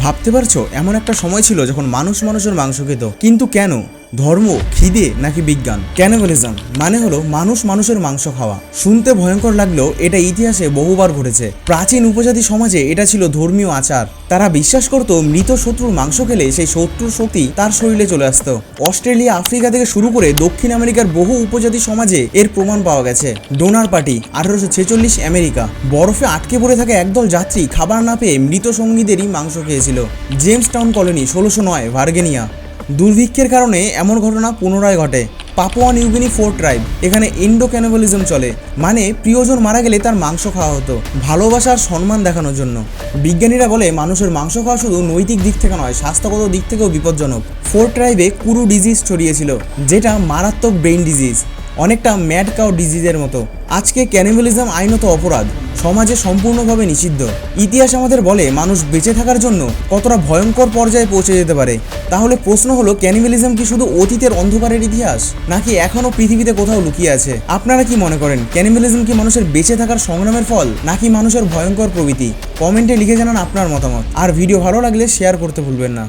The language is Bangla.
ভাবতে পারছ? এমন একটা সময় ছিল যখন মানুষ মানুষের মাংস খেত। কিন্তু কেন? ধর্ম, খিদে নাকি বিজ্ঞান? ক্যানিবালিজম মানে হলো মানুষ মানুষের মাংস খাওয়া। শুনতে ভয়ঙ্কর লাগলেও এটা ইতিহাসে বহুবার ঘটেছে। প্রাচীন উপজাতি সমাজে এটা ছিল ধর্মীয় আচার। তারা বিশ্বাস করত মৃত শত্রুর মাংস খেলে সেই শত্রুর শক্তি তার শরীরে চলে আসতো। অস্ট্রেলিয়া, আফ্রিকা থেকে শুরু করে দক্ষিণ আমেরিকার বহু উপজাতি সমাজে এর প্রমাণ পাওয়া গেছে। ডোনার পার্টি, আঠারোশো ছেচল্লিশ আমেরিকা। বরফে আটকে পড়ে থাকা একদল যাত্রী খাবার না পেয়ে মৃত সঙ্গীদেরই মাংস খেয়েছিল। জেমস টাউন কলোনি, ষোলোশো নয়, ভার্গেনিয়া। দুর্ভিক্ষের কারণে এমন ঘটনা পুনরায় ঘটে। Papua New Guinea Fore tribe এখানে ইন্ডো ক্যানিবলিজম চলে। মানে প্রিয়জন মারা গেলে তার মাংস খাওয়া হতো ভালোবাসার সম্মান দেখানোর জন্য। বিজ্ঞানীরা বলে, মানুষের মাংস খাওয়া শুধু নৈতিক দিক থেকে নয়, স্বাস্থ্যগত দিক থেকেও বিপজ্জনক। ফোর ট্রাইবে কুরু ডিজিজ ছড়িয়েছিল, যেটা মারাত্মক ব্রেইন ডিজিজ অনেকটা ম্যাড কাউ ডিজিজের মতো। আজকে ক্যানিবালিজম আইনত অপরাধ। সমাজে সম্পূর্ণভাবে নিষিদ্ধ। ইতিহাস আমাদের বলে, মানুষ বেঁচে থাকার জন্য কতটা ভয়ঙ্কর পর্যায়ে পৌঁছে যেতে পারে। তাহলে প্রশ্ন হলো ক্যানিবালিজম কি শুধু অতীতের অন্ধকারের ইতিহাস? নাকি এখনও পৃথিবীতে কোথাও লুকিয়ে আছে? আপনারা কি মনে করেন ক্যানিবালিজম কি মানুষের বেঁচে থাকার সংগ্রামের ফল, নাকি মানুষের ভয়ঙ্কর প্রবৃত্তি কমেন্টে লিখে জানান আপনার মতামত। আর ভিডিও ভালো লাগলে শেয়ার করতে ভুলবেন না।